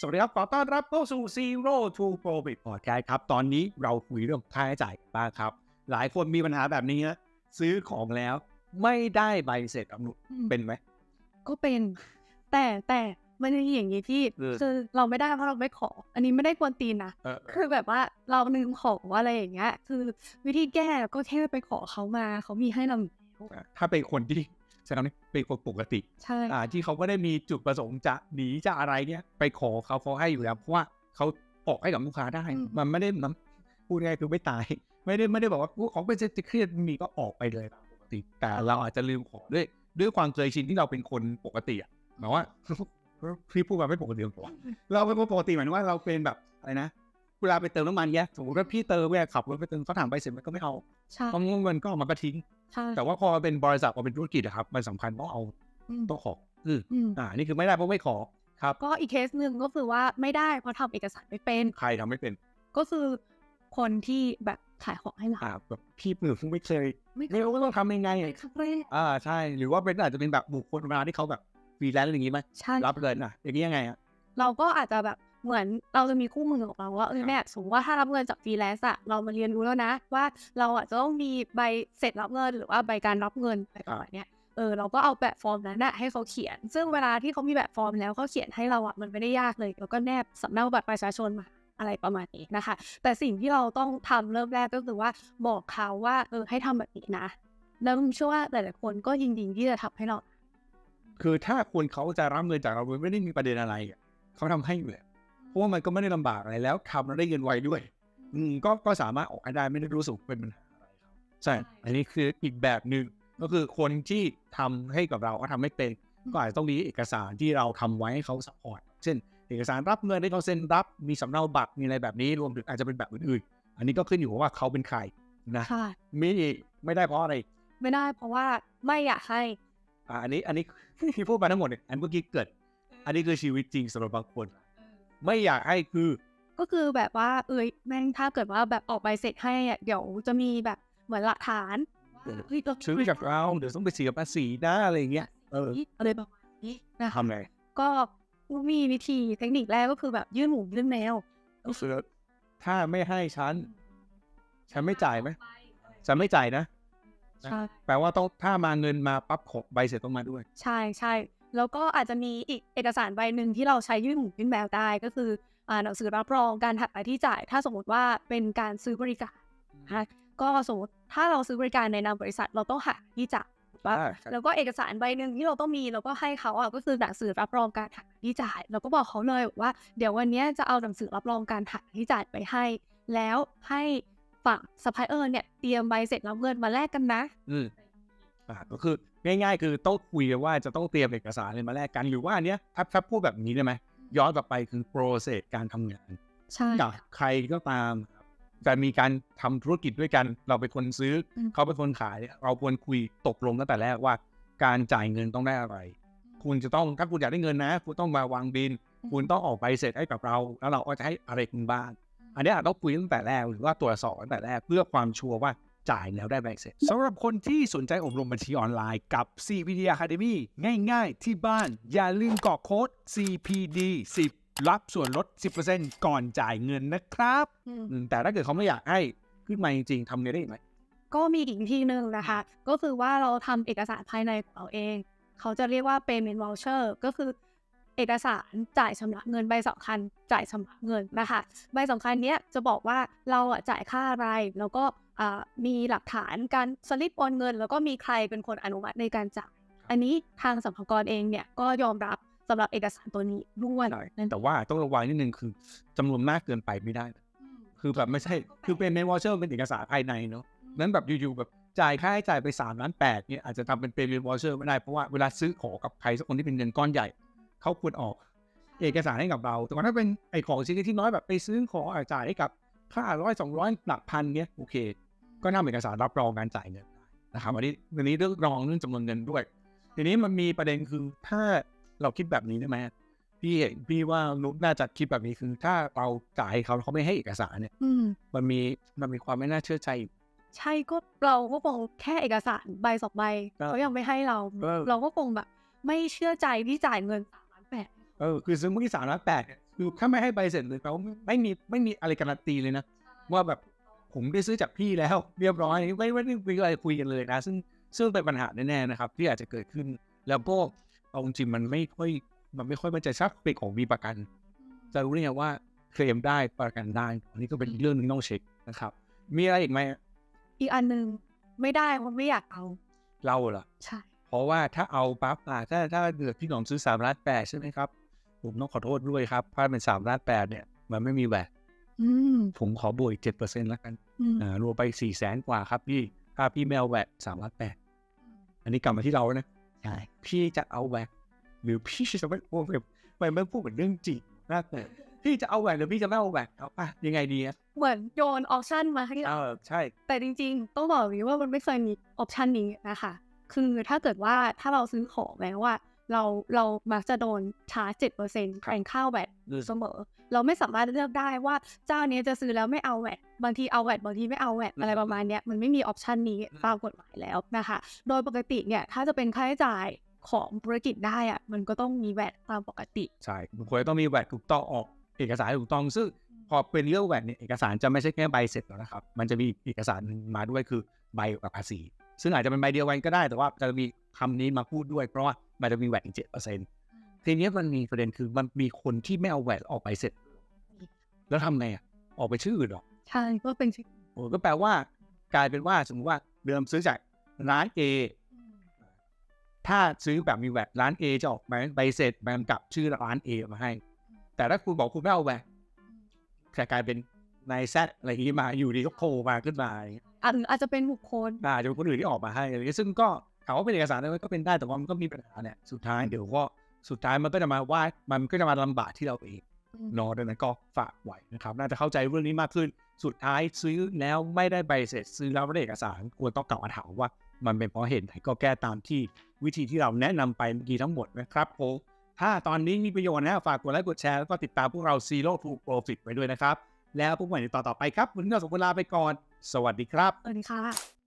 สวัสดีครับ ขอต้อนรับเข้าสู่ Zero to Profit Podcast ครับ ตอนนี้เราคุยเรื่องค่าใช้จ่ายกันบ้างครับ หลายคนมีปัญหาแบบนี้นะซื้อของแล้วไม่ได้ใบเสร็จรับนุเป็นไหม ก็เป็น แต่แต่มันจะมีอย่างนี้พี่เออคือเราไม่ได้เพราะเราไม่ขอ อันนี้ไม่ได้กวนตีนนะเออ คือแบบว่าเราลืมของอะไรอย่างเงี้ย คือวิธีแก้ก็แค่ไปขอเขามาเขามีให้เราอยู่แล้ว ถ้าเป็นคนที่ ใช้คำนี้เป็นคนปกติใช่อ่าที่เขาก็ได้มีจุดประสงค์จะหนีจะอะไรเนี่ย ไปขอเขาเขาให้อยู่แล้วเพราะว่าเขาออกให้กับลูกค้าได้ มันไม่ได้มันพูดง่ายๆคือไม่ตาย ไม่ได้ไม่ได้บอกว่าอุ๊ยของเป็นเซ็ตเครียดมีก็ออกไปเลยตามปกติ แต่เราอาจจะลืมของด้วย ด้วยความเคยชินที่เราเป็นคนปกติอะหมายว่าพี่พูดมาไม่ปกติหรอเราเป็นคนปกติหมายถึงว่าเราเป็นแบบอะไรนะเวลาไปเติมน้ำมันเนี้ยสมมติว่าพี่เติมแวขับรถไปเติมเขาถามไปเสร็จมันก็ไม่เอาใช่เพราะเงินก็เอามันก็ทิ้งใช่ แต่ว่าพอเป็นบริษัทพอเป็นธุรกิจอะครับ มันสำคัญต้องเอาอืมต้องขออืมอืมอ่า นี่คือไม่ได้เพราะไม่ขอครับ ก็อีกเคสหนึ่งก็คือว่าไม่ได้เพราะทำเอกสารไม่เป็น ใครทำไม่เป็น ก็คือคนที่แบบขายของให้เราอ่าแบบพี่หนึ่งไม่เคยไม่เคไม่ยรู้ว่าต้องทำยังไงครั้งแรกอ่าใช่ หรือว่าเป็นอาจจะเป็นแบบบุคคลธรรมดาที่เขาแบบฟรีแลนซ์อะไรอย่างงี้ไหมใช่รับเงินอะอย่างนี้ยังไงอะเราก็อาจจะแบบ เหมือนเราจะมีคู่มือของเราว่าเออเนี่ยสมมติว่าถ้ารับเงินจากฟรีแลนซ์อะเรามาเรียนรู้แล้วนะ ว่าเราอะจะต้องมีใบเสร็จรับเงินหรือว่าใบการรับเงินอะไรประมาณเนี้ยเออเราก็เอาแบบฟอร์มนั้นอะให้เขาเขียน ซึ่งเวลาที่เขามีแบบฟอร์มแล้วเขาเขียนให้เราอะมันไม่ได้ยากเลยแล้วก็แนบสำเนาบัตรประชาชนมาอะไรประมาณนี้นะคะ แต่สิ่งที่เราต้องทำเริ่มแรกก็คือว่าบอกเขาว่าเออให้ทำแบบนี้นะแล้วผมเชื่อว่าหลายๆคนก็ยินดีที่จะทำให้เรา คือถ้าคนเขาจะรับเงินจากเราโดยไม่ได้มีประเด็นอะไรอะเขาทำให้อยู่แล้วเพ ราะว่ามันก็ไม่ได้ลำบากอะไรแล้วทำแล้วได้เงินไวด้วย อืมก็ก็สามารถออกให้ได้ไม่ได้รู้สึกเป็นปัญหาอะไรครับใช่ อันนี้คืออีกแบบหนึ่งก็คือคนที่ทำให้กับเราเขาทำไม่เป็นก็อาจจะต้องมีเอกสารที่เราทำไว้ให้เขาสปอร์ตเช่น เอกสารรับเงินให้เขาเซ็นรับมีสำเนาบัตรมีอะไรแบบนี้รวมถึงอาจจะเป็นแบบอื่นๆ อันนี้ก็ขึ้นอยู่กับว่าเขาเป็นใครนะใช่มีอีกไม่ได้เพราะอะไร ไม่ได้เพราะว่าไม่อยากให้อ่าอันนี้อันนี้ที่พูดมาทั้งหมดเนี่ยอันเมื่อกี้เกิด อันนี้คือชีวิตจริงสำหรับบางคน ไม่อยากให้คือก็คือแบบว่าเอ้ยแม่งถ้าเกิดว่าแบบออกใบเสร็จให้อะเดี๋ยวจะมีแบบเหมือนหลักฐานว่าเฮ้ยเราซื้อจากเราเดี๋ยวต้องไปเสียภาษีนะอะไรอย่างเงี้ยเอออะไรประมาณนี้นะคะทำไงก็มีวิธีเทคนิคแรกก็คือแบบยื่นหมูยื่นแมวก็คือถ้าไม่ให้ฉัน ฉันไม่จ่ายไหมฉันไม่จ่ายนะใช่แปลว่าต้องถ้ามาเงินมาปั๊บขอใบเสร็จต้องมาด้วย ใช่ใช่ แล้วก็อาจจะมีอีกเอกสารใบหนึ่งที่เราใช้ยื่นหมูยื่นแมวได้ก็คืออ่าหนังสือรับรองการหักรายที่จ่าย ถ้าสมมติว่าเป็นการซื้อบริการนะคะก็สมมติถ้าเราซื้อบริการในนามบริษัทเราต้องหักที่จ่ายถูกปะอ่าใช่แล้วก็เอกสารใบหนึ่งที่เราต้องมีเราก็ให้เขาอะก็คือหนังสือรับรองการหักที่จ่ายเราก็บอกเขาเลยว่า เดี๋ยววันเนี้ยจะเอาหนังสือรับรองการหักที่จ่ายไปให้ แล้วให้ฝั่งซัพพลายเออร์เนี่ยเตรียมใบเสร็จรับเงินมาแลกกันนะอืมอ่า ก็คือง่าย ๆ คือต้องคุยกันว่าจะต้องเตรียมเอกสารอะไรมาแลกกัน หรือว่าอันเนี้ยถ้าถ้าพูดแบบนี้ได้ไหมย้อนกลับไปคือโปรเซสการทำงานใช่กับใครก็ตามครับแต่มีการทำธุรกิจด้วยกัน เราเป็นคนซื้ออมเขาเป็นคนขาย เราควรคุยตกลงตั้งแต่แรกว่า การจ่ายเงินต้องได้อะไร คุณจะต้องถ้าคุณอยากได้เงินนะ คุณต้องมาวางบิน คุณต้องออกใบเสร็จให้กับเรา แล้วเราก็จะให้อะไรคุณบ้าง อันเนี้ยต้องคุยตั้งแต่แรกหรือว่าตรวจสอบตั้งแต่แรกเพื่อความชัวร์ว่า จ่ายแล้วได้ใบเสร็จสำหรับคนที่สนใจอบรมบัญชีออนไลน์กับ CPD Academy ง่ายๆ ที่บ้าน อย่าลืมกรอกโค้ด CPD 10รับส่วนลด 10%ก่อนจ่ายเงินนะครับอืมอืมแต่ถ้าเกิดเขาไม่อยากให้ขึ้นมาจริงๆทำไงได้อีกไหมก็มีอีกวิธีหนึ่งนะคะ ก็คือว่าเราทำเอกสารภายในของเราเอง เขาจะเรียกว่า payment voucher ก็คือเอกสารจ่ายชำระเงินใบสำคัญจ่ายชำระเงินนะคะ ใบสำคัญเนี้ยจะบอกว่าเราอะจ่ายค่าอะไรแล้วก็อ่า มีหลักฐานการสลิปโอนเงิน แล้วก็มีใครเป็นคนอนุมัติในการจ่ายอันนี้ทางสัมภากรเองเนี่ยก็ยอมรับสำหรับเอกสารตัวนี้ด้วยนั่นแต่ว่าต้องระวังนิดนึงคือจำนวนมากเกินไปไม่ได้นะคือแบบไม่ใช่คือเป็นเมนวอเชอร์เป็นเอกสารภายในเนาะนั้นแบบอยู่ๆแบบจ่ายค่าใช้จ่ายไป3ล้านแปดเนี่ยอาจจะทำเป็น payment voucher ไม่ได้เพราะว่าเวลาซื้อของกับใครสักคนที่เป็นเงินก้อนใหญ่เขาควรออกเอกสารให้กับเรา แต่ว่าถ้าเป็นไอ้ของชิ้นที่น้อยแบบไปซื้อของอาจจ่ายให้กับค่าร้อยสองร้อยหลักพันเนี้ยโอเค ก็นำเอกสารรับรองการจ่ายเงินได้นะครับอันนี้อันนี้เรื่องรองเรื่องจำนวนเงินด้วย ทีนี้มันมีประเด็นคือถ้าเราคิดแบบนี้ได้ไหมพี่เห็นพี่ว่านุกน่าจะคิดแบบนี้คือ ถ้าเราจ่ายให้เขาแล้วเขาไม่ให้เอกสารเนี่ยอืมมันมีมันมีความไม่น่าเชื่อใจอยู่ใช่ก็เราก็คงแค่เอกสารใบสองใบครับเขายังไม่ให้เราเออเราก็คงแบบ ไม่เชื่อใจที่จ่ายเงินสามล้านแปดเออคือซื้อเมื่อกี้สามล้านแปดเนี่ยคือถ้าไม่ให้ใบเสร็จเลยแปลว่าไม่ไม่มีไม่มีอะไรการันตีเลยนะว่าแบบ ผมได้ซื้อจากพี่แล้วเรียบร้อยไม่ไม่ได้มีอะไรคุยกันเลยนะ ซึ่งซึ่งเป็นปัญหาแน่ๆนะครับ ที่อาจจะเกิดขึ้น แล้วก็เอาจริงๆมันไม่ค่อยมันไม่ค่อยมันใจะชักเป็นของมีประกัน จะรู้ได้ไงว่าเคลมได้ประกันได้อันนี้ก็เป็นอีกเรื่องหนึงต้องเช็คนะครับ มีอะไรอีกไหมอีกอันหนึ่งไม่ได้เพราะไม่อยากเอาเล่าล่ะใช่เพราะว่าถ้าเอาปั๊บอ่าถ้าถ้าเกิดพี่หนอมซื้อสามล้านแปดใช่ไหมครับผมต้องขอโทษด้วยครับถ้าเป็นสามล้านแปดเนี่ย มันไม่มีแหวนอืม ผมขอบวกอีกเจ็ดเปอร์เซ็นต์แล้วกันอืมอ่ารวมไปสี่แสนกว่าครับพี่ถ้าพี่ไม่เอาแหวนสามล้านแปดอันนี้กลับมาที่เรานะใช่พี่จะเอาแหวนหรือพี่จะไม่โอ้แบบไม่ไม่พูดเหมือนเรื่องจริงนะแต่พี่จะเอาแหวนหรือพี่จะไม่เอาแหวนเอาป่ะยังไงดีอะเหมือนโยนออปชันมาให้เอเราอใช่ แต่จริง ๆ ต้องบอกอย่างนี้ว่ามันไม่เคยมีออปชันนี้นะคะคือถ้าเกิดว่าถ้าเราซื้อของแล้วว่าเราเรามักจะโดนชาร์จเจ็ดเปอร์เซ็นต์แทนข้าวแวดเสมอ เราไม่สามารถเลือกได้ว่าเจ้านี้จะซื้อแล้วไม่เอาแวดบางทีเอาแวดบางทีไม่เอาแวดอะไรประมาณเนี้ยมันไม่มีออปชันนี้ตามกฎหมายแล้วนะคะ โดยปกติเนี่ยถ้าจะเป็นค่าใช้จ่ายของธุรกิจได้อะมันก็ต้องมีแวดตามปกติ ใช่มันควรจะต้องมีแหวนถูกต้องออกเอกสารถูกต้องซึ่งพอเป็นเรื่องแหวนเนี่ยเอกสารจะไม่ใช่แค่ใบเสร็จแล้วนะครับ มันจะมีเอกสารมาด้วยคือใบกับภาษี ซึ่งอาจจะเป็นใบเดียวกันก็ได้ แต่ว่าจะมีคำนี้มาพูดด้วยเพราะว่ามันจะมีแหวนอีกเจ็ดเปอร์เซ็นต์ ทีนี้มันมีประเด็นคือมันมีคนที่ไม่เอาแหวนออกใบเสร็จ แล้วทำไงอะ ออกไปชื่ออื่นเหรอ ใช่ก็เป็นชื่อโอ้ก็แปลว่า กลายเป็นว่าสมมติว่าเดิมซื้อจากร้าน A ถ้าซื้อแบบมีแหวนร้าน A จะออกใบใบเสร็จใบกำกับชื่อร้าน A มาให้ แต่ถ้าคุณบอกคุณไม่เอาแหวนจะกลายเป็นนายแซดอะไรอย่างนี้มาอยู่ดีก็โผล่มาขึ้นมาอย่างเงี้ยอันอาจจะเป็นบุคคลอาจจะเป็นคนอื่นที่ออกมาให้อะไรเงี้ยซึ่งก็ถามว่าเป็นเอกสารได้ไหมก็เป็นได้แต่ว่ามันก็มีปัญหาเนี่ยสุดท้ายเดี๋ยวก็ สุดท้ายมันก็จะมาว่ามันก็จะมาลำบากที่เราเองเนอะดังนั้นก็ฝากไว้นะครับ น่าจะเข้าใจเรื่องนี้มากขึ้น สุดท้ายซื้อแล้วไม่ได้ใบเสร็จซื้อแล้วไม่ได้เอกสารควรต้องกลับมาถามว่า มันเป็นเพราะเหตุไหนก็แก้ตามที่วิธีที่เราแนะนำไปเมื่อกี้ทั้งหมดนะครับผมถ้าตอนนี้มีประโยชน์นะฝากกดไลค์กดแชร์แล้วก็ติดตามพวกเรา Zero to Profit ไปด้วยนะครับ แล้วพบกันใหม่ในตอนต่อไปครับวันนี้เราสองคนลาไปก่อน สวัสดีครับสวัสดีค่ะ